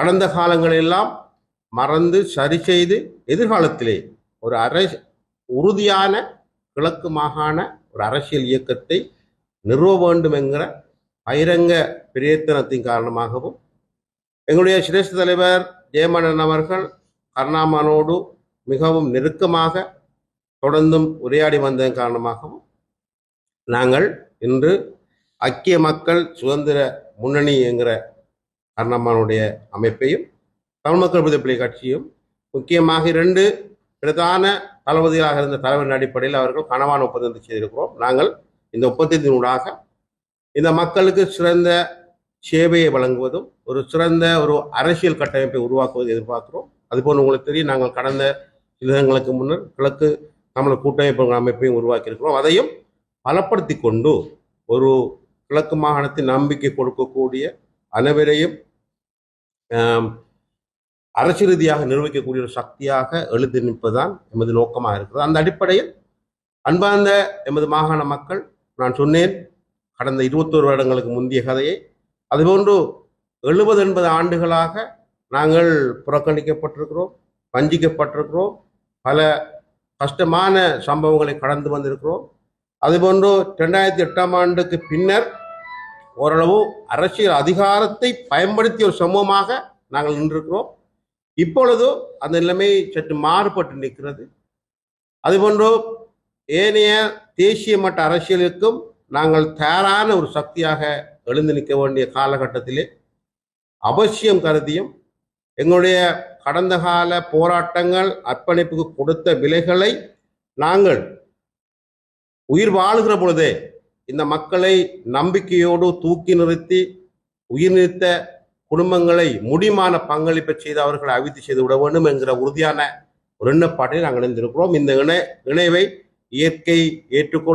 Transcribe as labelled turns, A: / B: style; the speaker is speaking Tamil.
A: கடந்த காலங்களெல்லாம் மறந்து சரி செய்து எதிர்காலத்திலே ஒரு அரை உறுதியான கிழக்கு மாகாண ஒரு அரசியல் இயக்கத்தை நிறுவ வேண்டும் என்கிற பகிரங்க பிரயத்தனத்தின் காரணமாகவும் எங்களுடைய சிரேஷ்ட தலைவர் ஜெயமணன் அவர்கள் கருணாமனோடு மிகவும் நெருக்கமாக தொடர்ந்தும் உரையாடி வந்ததன் காரணமாகவும் நாங்கள் இன்று ஐக்கிய மக்கள் சுதந்திர முன்னணி என்கிற கருணாமனுடைய அமைப்பையும் தமிழ் மக்கள் விடுதலை கட்சியும் முக்கியமாக இரண்டு பிரதான தளபதிகளாக இருந்த தலைவரின் அடிப்படையில் அவர்கள் கனவான ஒப்பந்தத்தை செய்திருக்கிறோம். நாங்கள் இந்த ஒப்பந்தத்தினூடாக இந்த மக்களுக்கு சிறந்த சேவையை வழங்குவதும் ஒரு சிறந்த ஒரு அரசியல் கட்டமைப்பை உருவாக்குவதை எதிர்பார்க்கிறோம். அதுபோல் உங்களுக்கு தெரியும் நாங்கள் கடந்த சில தினங்களுக்கு முன்னர் கிழக்கு தமிழ் கூட்டமைப்பு அமைப்பையும் உருவாக்கியிருக்கிறோம். அதையும் பலப்படுத்தி கொண்டு ஒரு கிழக்கு மாகாணத்தின் நம்பிக்கை கொடுக்கக்கூடிய அனைவரையும் அரசு ரீதியாக நிர்வகிக்கக்கூடிய ஒரு சக்தியாக எழுதி நிற்பதுதான் எமது நோக்கமாக இருக்கிறது. அந்த அடிப்படையில் அன்பார்ந்த எமது மாகாண மக்கள் நான் சொன்னேன் கடந்த இருபத்தோரு வருடங்களுக்கு முந்தைய கதையை. அதுபோன்று எழுபது எண்பது ஆண்டுகளாக நாங்கள் புறக்கணிக்கப்பட்டிருக்கிறோம் வஞ்சிக்கப்பட்டிருக்கிறோம் பல கஷ்டமான சம்பவங்களை கடந்து வந்திருக்கிறோம். அதுபோன்று ரெண்டாயிரத்தி எட்டாம் ஆண்டுக்கு பின்னர் ஓரளவு அரசியல் அதிகாரத்தை பயன்படுத்திய ஒரு சமூகமாக நாங்கள் நின்றிருக்கிறோம். இப்பொழுது அந்த நிலைமை சற்று மாறுபட்டு நிற்கிறது. அதுபோன்று ஏனைய தேசிய மட்ட அரசியலுக்கும் நாங்கள் தயாரான ஒரு சக்தியாக எழுந்து நிற்க வேண்டிய காலகட்டத்திலே அவசியம் கருதியும் எங்களுடைய கடந்த கால போராட்டங்கள் அர்ப்பணிப்புக்கு கொடுத்த விலைகளை நாங்கள் உயிர் வாழுகிற பொழுதே இந்த மக்களை நம்பிக்கையோடு தூக்கி நிறுத்தி உயிர் நிறுத்த குடும்பங்களை முடிமான பங்களிப்பை செய்து அவர்களை அவித்து செய்து விட வேண்டும் என்கிற உறுதியான ஒரு எண்ணப்பாட்டை நாங்கள் இணைந்திருக்கிறோம். இந்த இணை இணைவை இயற்கை ஏற்றுக்கொள்